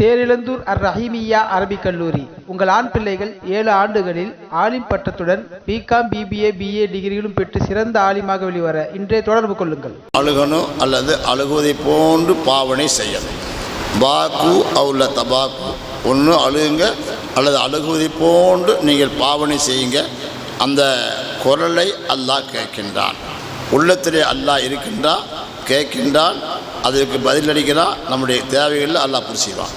தேரிழந்தூர் அர் ரஹீமியா அரபிக் கல்லூரி. உங்கள் ஆண் பிள்ளைகள் ஏழு ஆண்டுகளில் ஆலிம் பட்டத்துடன் பிகாம் பிபிஏ பிஏ டிகிரிகளும் பெற்று சிறந்த ஆலிமாக வெளிவர இன்றே தொடர்பு கொள்ளுங்கள். அழுகணும் அல்லது அழுகுவதை போன்று பாவனை செய்யணும். பாக்கு அவுல தபாக்கு. ஒன்று அழுகுங்க அல்லது அழுகுவதை போன்று நீங்கள் பாவனை செய்யுங்க. அந்த குரலை அல்லாஹ் கேட்கின்றான். உள்ளத்திலே அல்லாஹ் இருக்கின்றான் கேட்கின்றான் அதற்கு பதிலளிக்கிறான். நம்முடைய தேவைகளில் அல்லாஹ் புரிசிவான்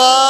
Allah.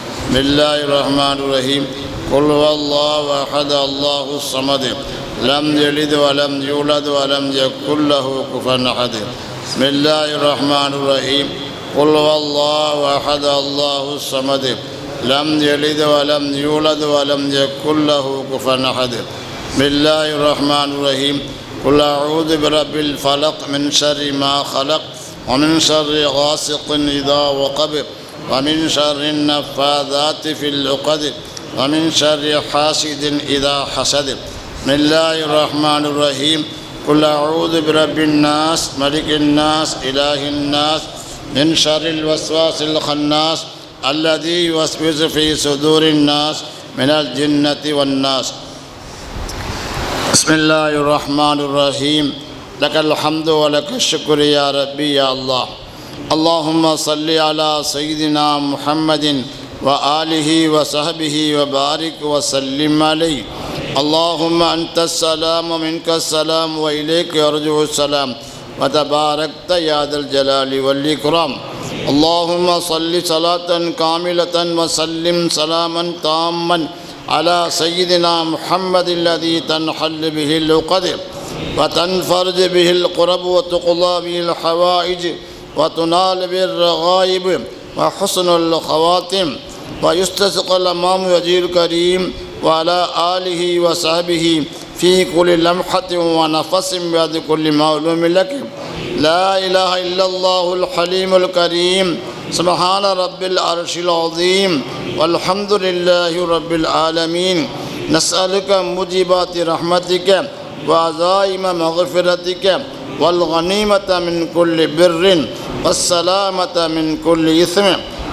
بسم الله الرحمن الرحيم. قل هو الله أحد الله الصمد. لم يلد ولم يولد ولم يكن له كفوا أحد. بسم الله الرحمن الرحيم. قل هو الله أحد الله الصمد. لم يلد ولم يولد ولم يكن له كفوا أحد. بسم الله الرحمن الرحيم. قل أعوذ برب الفلق من شر ما خلق ومن شر غاسق إذا وقب. ومن شر النفاذات في العقد ومن شر حاسد إذا حسد. بسم الله الرحمن الرحيم. قل أعوذ برب الناس ملك الناس إله الناس من شر الوسواس الخناس الذي يوسوس في صدور الناس من الجنة والناس. بسم الله الرحمن الرحيم. لك الحمد ولك الشكر يا ربي يا الله. اللهم صل على سيدنا محمد وآله وصحبه وبارك وسلم عليه. اللهم أنت السلام ومنك السلام وإليك يرجع السلام. وتباركت يا ذا الجلال والإكرام. اللهم صل صلاة كاملة وسلم سلاما تاما على سيدنا محمد الذي تنحل به العقد وتنفرج به القرب وتقضى به الحوائج. وتنال به الرغائب وحسن الخواتم ويستسقى الأمام وجه الكريم وعلى آله وصحبه في كل لمحة ونفس بعد كل معلوم لك. لا إله إلا الله الحليم الكريم. سبحان رب العرش العظيم. والحمد لله رب العالمين. نسألك موجبات رحمتك وعزائم مغفرتك والغنيمة من كل بر والسلامة من كل إثم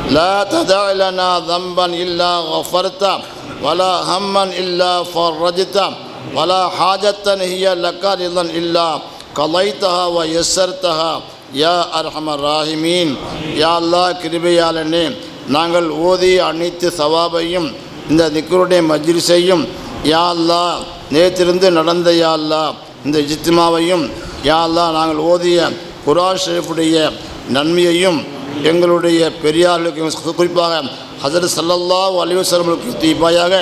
لا تدع لنا ذنبا إلا غفرته ولا هما إلا فرجته ولا حاجة هي لك رضا إلا قضيتها ويسرتها யா அர்ஹமர் ராஹிமீன் யா அல்லாஹ் கிருபையாளனே நாங்கள் ஓதிய அனைத்து சவாபையும் இந்த நிக்கருடைய மஜ்லிஸையும் யா அல்லா நேற்றிருந்து நடந்த யா அல்லாஹ் இந்த இஜ்திமாவையும் யா அல்லாஹ் நாங்கள் ஓதிய குரான் ஷரீஃபுடைய நன்மையையும் எங்களுடைய பெரியார்களுக்கு குறிப்பாக ஹசரத் சல்லல்லா அலைஹி தீபாயாக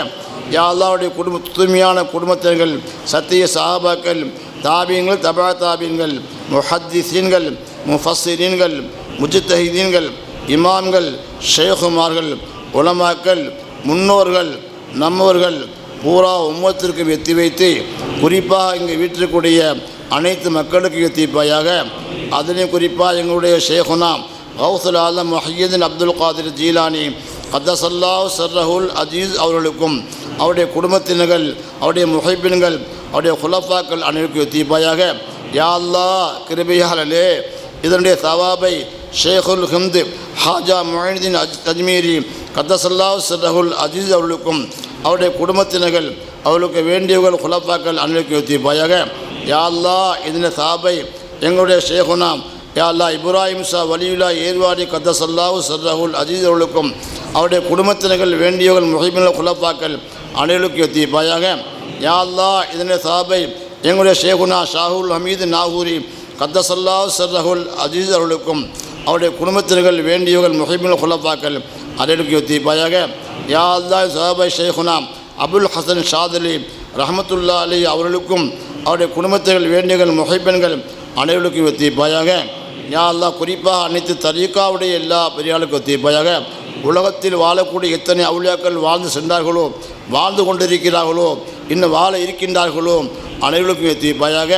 யா அல்லாஹ்வுடைய குடும்ப தூய்மையான குடும்பத்தினர்கள் சத்திய சஹாபாக்கள் தாபீன்கள் தபா தாபீன்கள் முஹத்திசீன்கள் முஃபஸ்ஸிரீன்கள் முஜித்தஹீதீன்கள் இமாம்கள் ஷேகுமார்கள் உலமாக்கள் முன்னோர்கள் நம்மவர்கள் பூரா உம்மத்திற்கு எத்தி வைத்து குறிப்பாக இங்கே வீட்டிற்குடைய அனைத்து மக்களுக்கு எத்திப்பாயாக அதிலையும் குறிப்பாக எங்களுடைய ஷேகுனா கௌசுல் ஆலம் மஹீதீன் அப்துல் காதிர் ஜீலானி கத்தசல்லாஹ் சர்ரஹுல் அஜீஸ் அவர்களுக்கும் அவருடைய குடும்பத்தினர்கள் அவருடைய முஹைபின்கள் அவருடைய குலப்பாக்கள் அனைவருக்கும் தீபாயாக யாழ்லா அல்லாஹ் இதனுடைய சவாபை ஷேகுல் ஹிந்து ஹாஜா மொஹிதீன் அஜ் அஜ்மீரி கத்தசல்லாஹ் சர்ரஹுல் அஜீஸ் அவர்களுக்கும் அவருடைய குடும்பத்தினர்கள் அவர்களுக்கு வேண்டியவர்கள் குலப்பாக்கள் அனைவருக்கும் வைத்திருப்பாயாக யாழ்லா இதன சாபை எங்களுடைய ஷேகுனா. யாழ்லா இப்ராஹிம் ஷா வலியுல்லா ஏர்வாடி கத்தசல்லாஹு சர்ரஹுல் அஜீஸ் அவர்களுக்கும் அவருடைய குடும்பத்தினர்கள் வேண்டியவர்கள் முஹிபின் குலப்பாக்கள் அனைவருக்கு வைத்திருப்பாயாக யாழ்லா அல்லாஹ் சாபை எங்களுடைய ஷேகுனா ஷாஹுல் ஹமீது நாகூரி கத்தசல்லா சர்ரஹுல் அஜீஸ் அவர்களுக்கும் அவருடைய குடும்பத்தினர்கள் வேண்டியவர்கள் முஹிபின் குலப்பாக்கள் அனைவருக்கு வைத்திருப்பாயாக யா அல்லா சாபை ஷேகுனா அபுல் ஹசன் ஷாதலி ரஹமத்துல்லா அலி அவர்களுக்கும் அவருடைய குடும்பத்தினர் வேண்டியவர்கள் முகைப்பெண்கள் அனைவருக்கும் எத்திப்பாயாக யா அல்லா குறிப்பாக அனைத்து தரீக்காவுடைய எல்லா பெரியாளுக்கும் எத்திப்பாயாக உலகத்தில் வாழக்கூடிய எத்தனை அவுளியாக்கள் வாழ்ந்து சென்றார்களோ வாழ்ந்து கொண்டிருக்கிறார்களோ இன்னும் வாழ இருக்கின்றார்களோ அனைவருக்கும் எத்திப்பாயாக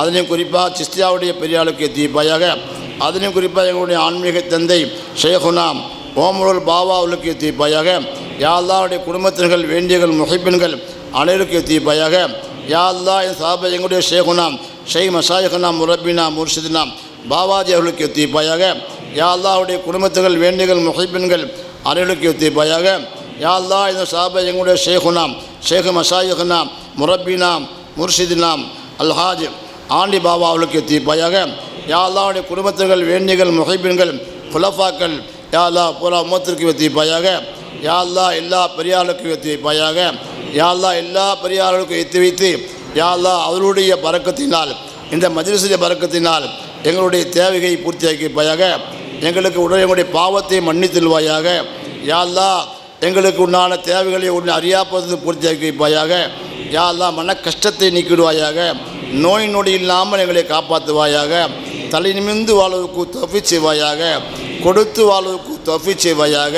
அதிலையும் குறிப்பாக சிஸ்தியாவுடைய பெரியாளுக்கு எத்திப்பாயாக அதிலையும் குறிப்பாக எங்களுடைய ஆன்மீக தந்தை ஷேகுனாம் ஓமருள் பாபா உள்ளுக்கு தீப்பாயாக யாழ்தாவுடைய குடும்பத்தினர்கள் வேண்டியர்கள் முகைப்பெண்கள் அனைவருக்கு தீப்பாயாக யாழ்தா என் சாப எங்களுடைய ஷேகுனாம் ஷெய் மஷாயகனா முரப்பினா முர்ஷிதினா பாபாஜி அவர்களுக்கு தீப்பாயாக யாழ்தாவுடைய அல்லாவுடைய குடும்பத்துகள் வேண்டியர்கள் முகைப்பெண்கள் அனைவருக்கு தீப்பாயாக யாழ்தா அல்லா இந்த சாப எங்களுடைய ஷேகுனாம் ஷேக் மஷாயகனா முரப்பினாம் முர்ஷிதினாம் அல்ஹாஜ் ஆண்டி பாபா அவர்களுக்கு தீப்பாயாக யாழ்தாவுடைய குடும்பத்தினர்கள் குடும்பத்துகள் வேண்டியர்கள் முகைப்பெண்கள் குலஃபாக்கள் யா அல்லா பூரா உம்மத்திற்கு எத்திப்பாயாக. யா அல்லா எல்லா பெரியார்களுக்கும் வெற்றி வைப்பாயாக யா அல்லா எல்லா பெரியார்களுக்கும் எத்தி வைத்து யா அல்லா அவருடைய பறக்கத்தினால் இந்த மஜ்லிஸுடைய பறக்கத்தினால் எங்களுடைய தேவையை பூர்த்தியாக்கி வைப்பாயாக எங்களுக்கு உடனே எங்களுடைய பாவத்தை மன்னித்தல்வாயாக யா அல்லா எங்களுக்கு உண்டான தேவைகளை உடனே அறியாப்பது பூர்த்தியாக்கி வைப்பாயாக யா அல்லா மன கஷ்டத்தை நீக்கிடுவாயாக நோய் நொடி இல்லாமல் எங்களை காப்பாற்றுவாயாக தலை நிமிந்து வாழ்வுக்கு தொஃபி செய்வாயாக கொடுத்து வாழ்வதற்கு தொஃபி செய்வாயாக.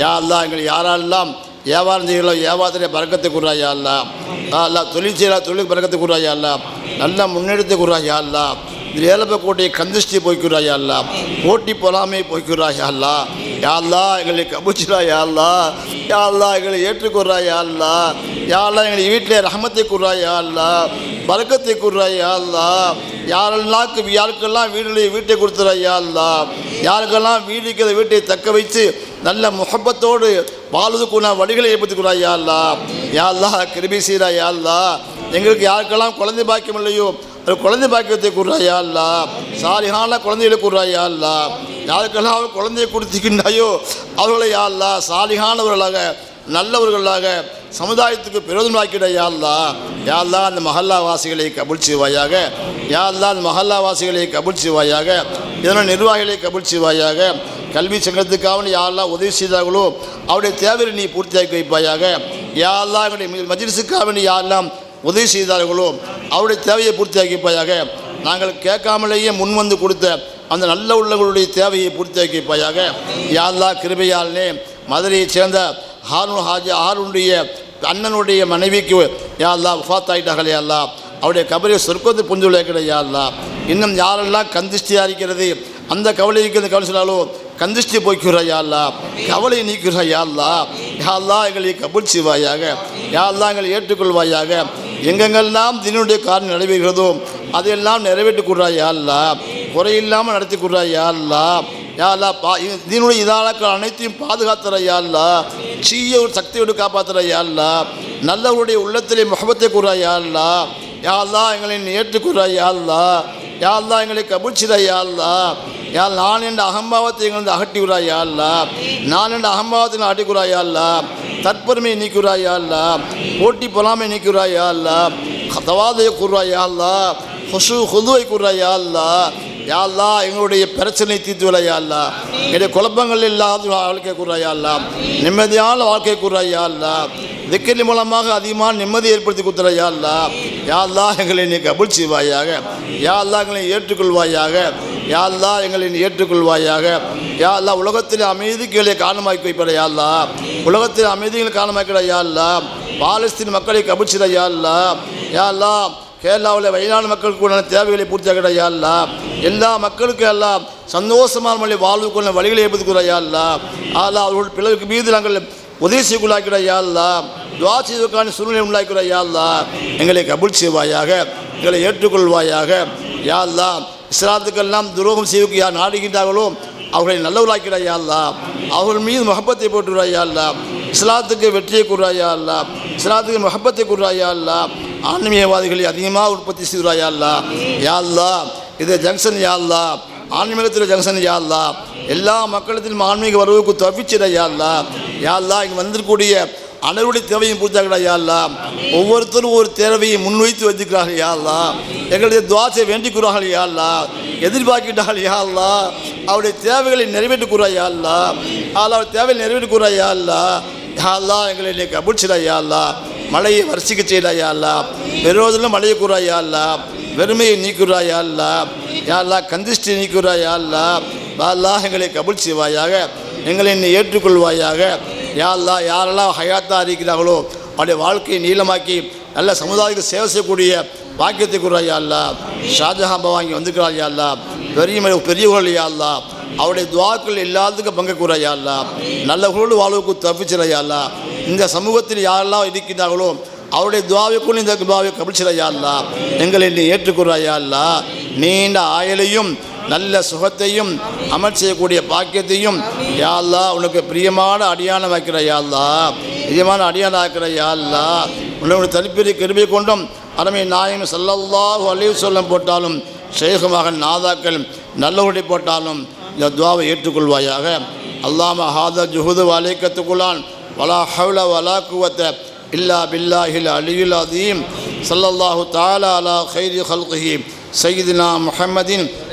யா அல்லா எங்களை யாரெல்லாம் வியாபாரம் செய்கிறோம் வியாபாரத்திலே பறக்கத்தை கூறா யா அல்லா அல்லா தொழில் செய்கிறா தொழில் பறக்கத்தை கூறா யா அல்லா நல்ல முன்னெடுத்து கூறா யா அல்லா இதில் ஏழப்ப கோட்டையை கந்திஷ்டி போய்க்கிறா யா அல்லா போட்டி பொறாமை போய்க்கிறாயா அல்லா யாழ்லா எங்களை கபுச்சிரா யாழ்லா யாழ்லா எங்களை ஏற்றுக்கொறா யாழ்லா யாழ்லா யா எங்களை வீட்டிலே ரஹமத்தை கூறா யாழ்லா அல்லா. பறக்கத்தை கூறா யாழ்லா யாரெல்லாம் யாருக்கெல்லாம் வீடுகளை வீட்டை கொடுத்துறா யாழ்லா யாருக்கெல்லாம் வீடுக்கு வீட்டை தக்க வைத்து நல்ல முகப்பத்தோடு வாழ்வதுக்குள்ள வழிகளை ஏற்படுத்திக்கிறா யா யாழ்லா யா கிருபி செய்கிறா யாழ்லா எங்களுக்கு யாருக்கெல்லாம் குழந்தை பாக்கியம் இல்லையோ குழந்தை பாக்கியத்தை கூறுறா யா அல்லா. சாலிகான குழந்தைகளை கூறுறா அல்லா. யாருக்கெல்லாம் அவர் குழந்தையை கொடுத்துக்கின்றாயோ அவர்களை யா அல்லா. சாலிகானவர்களாக நல்லவர்களாக சமுதாயத்துக்கு பிரயோஜனமாக்கிட யா யாழ்லா அந்த மஹல்லா வாசிகளை கபுல் செய்வாயாக. யா அந்த மஹல்லா வாசிகளை கபுல் செய்வாயாக. இதனால் நிர்வாகிகளை கபுல் செய்வாயாக. கல்வி சங்கத்துக்காக யாரெல்லாம் உதவி செய்தார்களோ அவருடைய தேவையை நீ பூர்த்தியாக்கி வைப்பாயாக. யாரெல்லாம் எங்களுடைய மஜிலிசுக்காக நீ யாரெல்லாம் உதவி செய்தார்களோ அவருடைய தேவையை பூர்த்தியாக்கி வைப்பாயாக நாங்கள் கேட்காமலேயே முன் வந்து கொடுத்த அந்த நல்ல உள்ளவர்களுடைய தேவையை பூர்த்தியாக்கி வைப்பாயாக யாழ்லா கிருபையால்னே மதுரையைச் சேர்ந்த ஹாரூன் ஹாஜி ஹாரூனுடைய அண்ணனுடைய மனைவிக்கு யாழ்லா உஃபாத் ஆகிட்டார்களே அல்லா அவருடைய கபரை சொர்க்கத்து புஞ்சுள்ள கிடையாது இன்னும் யாரெல்லாம் கந்திஷ்டியாக இருக்கிறது அந்த கவலை இருக்கிறது கவலை சொன்னாலோ கந்திஷ்டி போய்க்குறா யாழ்லா கவலை நீக்கிற யாழ்லா யாழ்லா எங்களை கபுல் செய்வாயாக யாழ்லா எங்களை ஏற்றுக்கொள்வாயாக எங்கெங்கெல்லாம் தினுடைய காரணம் நடைபெறுகிறதோ அதையெல்லாம் நிறைவேற்றி கொடுறா யாழ்லா குறையில்லாமல் நடத்தி கொடுறா யாழ்லா யாழ்லா பா இதனுடைய இதாளக்கள் அனைத்தையும் பாதுகாத்துற யாழ்லா சீய ஒரு சக்தியோடு காப்பாற்றுற யாழ்லா நல்லவருடைய உள்ளத்திலே முகபத்தை கூறா யாழ்லா யாழ்லா எங்களை நீ ஏற்றுக்கூறா யாழ்லா யாழ்லா எங்களை கபுச்சிட யாழ்லா யாழ் நான் என்ற அகம்பாவத்தை எங்களை அகட்டி விடா யாழ்லா நான் என்ற அகம்பாவத்தை அடிக்குறா யாழ்லா தற்பெருமை நீக்குறாயா யாழ்லா போட்டி பொறாமை நீக்குறாயா யாழ்லா தவாதையை கூறுறாயா யாழ்லா ஹொசு ஹொதுவை கூறுறாயா யாழ்லா யாழ்லா எங்களுடைய பிரச்சனை தீர்த்து விட என்னுடைய குழப்பங்கள் இல்லாத வாழ்க்கை கூறுறா நிம்மதியான வாழ்க்கை கூறுறா யாழ்லா திக்கலி மூலமாக அதிகமான நிம்மதி ஏற்படுத்தி கொடுத்துற யாழ்லா யாழ்லா எங்களை நீ கபுல் செய்வாயாக. யாழ்லா எங்களை ஏற்றுக்கொள்வாயாக. யாழ்லா எங்களை ஏற்றுக்கொள்வாயாக. யாழ்லா உலகத்தில் அமைதிகளை காரணமாக்கி வைப்பட யாழ்லா உலகத்தில் அமைதிகளை காரணமாக்கிட யாழ்லா பாலஸ்தீன் மக்களை கபிச்சிட யாழ்லா யாழ்லா கேரளாவில் வயநாடு மக்களுக்கு உண்டான தேவைகளை பூர்த்தியாகிட யாழ்லா எல்லா மக்களுக்கும் எல்லாம் சந்தோஷமான மொழி வாழ்வுக்குள்ள வழிகளை ஏற்படுத்திக்கிற யாழ்லா ஆலா அவர்கள் பிள்ளைகளுக்கு மீது நாங்கள் உதவி செய்யக்குள்ளாக்கிற யாழ்லா துவா செய்வதற்கான சூழ்நிலை உண்டாக்கிற யாழ்லா எங்களை கபுல் செய்வாயாக எங்களை ஏற்றுக்கொள்வாயாக. யாழ்லா இஸ்லாத்துக்கெல்லாம் துரோகம் செய்வதற்கு யார் நாடுகின்றார்களோ அவர்களை நல்லவர்களாக்கிறாயா அல்லா. அவர்கள் மீது முகப்பத்தை போட்டுறாயா அல்லா. இஸ்லாத்துக்கு வெற்றியை கூறாயா அல்லா. இஸ்லாத்துக்கு முகப்பத்தை கூறாயா அல்லா. ஆன்மீகவாதிகளை அதிகமாக உற்பத்தி செய்கிறாயா அல்லா. யா அல்லா இது ஜங்ஷன் யா அல்லா. ஆன்மீகத்தில் ஜங்ஷன் யா அல்லா. எல்லா மக்களத்திலும் ஆன்மீக வரவுக்கு தப்பிச்சிட யா அல்லா. யா அல்லா இங்கே வந்திருக்கக்கூடிய அனைவருடைய தேவையும் பூர்த்தியாகடா யா ஒவ்வொருத்தரும் ஒரு தேவையை முன்வைத்து வச்சுக்கிறார்கள் யா எங்களுடைய துவாசை வேண்டிக்கிறார்கள் யா அல்லா எதிர்பார்க்கிட்டார்கள் யா அவருடைய தேவைகளை நிறைவேற்றி கூறா யா அல்லா அவர் தேவையை நிறைவேற்றி கூறா யா அல்லா எங்களை நீ கபுச்சிடா யா மழையை வரிசிக்க செய்யலா யா வெறுவதிலும் மழையை கூறா யா வெறுமையை நீக்குறா யா அல்லா யா கந்திஷ்டி நீக்குறா யா அல்லா எங்களை கபுல் செய்வாயாக எங்களை நீ ஏற்றுக்கொள்வாயாக யா அல்லா யாரெல்லாம் ஹயாத்தாக இருக்கிறார்களோ அவருடைய வாழ்க்கையை நீளமாக்கி நல்ல சமுதாயத்துக்கு சேவை செய்யக்கூடிய வாக்கியத்தை கூறா யா அல்லா. ஷாஜஹான் பவாங்கி வந்திருக்கிறார் யா அல்லா. பெரிய பெரியவர்கள் யா அல்லா. அவருடைய துவாக்கள் எல்லாத்துக்கும் பங்கு கூறா யா அல்லா. நல்லவர்களோடு வாழ்வுக்கு தப்பிச்சிட யா அல்லா. இந்த சமூகத்தில் யாரெல்லாம் இருக்கிறார்களோ அவருடைய துவாவைக்குள் இந்த துவாவை கபிச்சிட யா அல்லா. எங்களை நீ ஏற்றுக்கூறா யா அல்லா. நீண்ட ஆயலையும் நல்ல சுகத்தையும் அமல் செய்யக்கூடிய பாக்கியத்தையும் யாழ்லா உனக்கு பிரியமான அடியானம் வைக்கிற யாழ்லா பிரியமான அடியானம் ஆக்கிற யாழ்லா உன்னோட தனிப்பெரிய கிருபி கொண்டும் அருமை நாயம் சல்லல்லாஹு அலைவு சொல்லம் போட்டாலும் ஷேகுமாக நாதாக்கள் நல்லபடி போட்டாலும் இந்த துவாவை ஏற்றுக்கொள்வாயாக. அல்லாம ஹாத ஜுஹுது வலைக்கத்துக்குள்ளான். வலா ஹவுல வலா குவத்தை இல்லா பில்லாஹில் அலியுல் அதீம் சல்லல்லாஹு தாலா அலா ஹைரி ஹல்கஹி சையீதினா முஹம்மதின்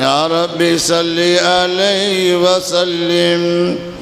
يا رب صل عليه وسلم.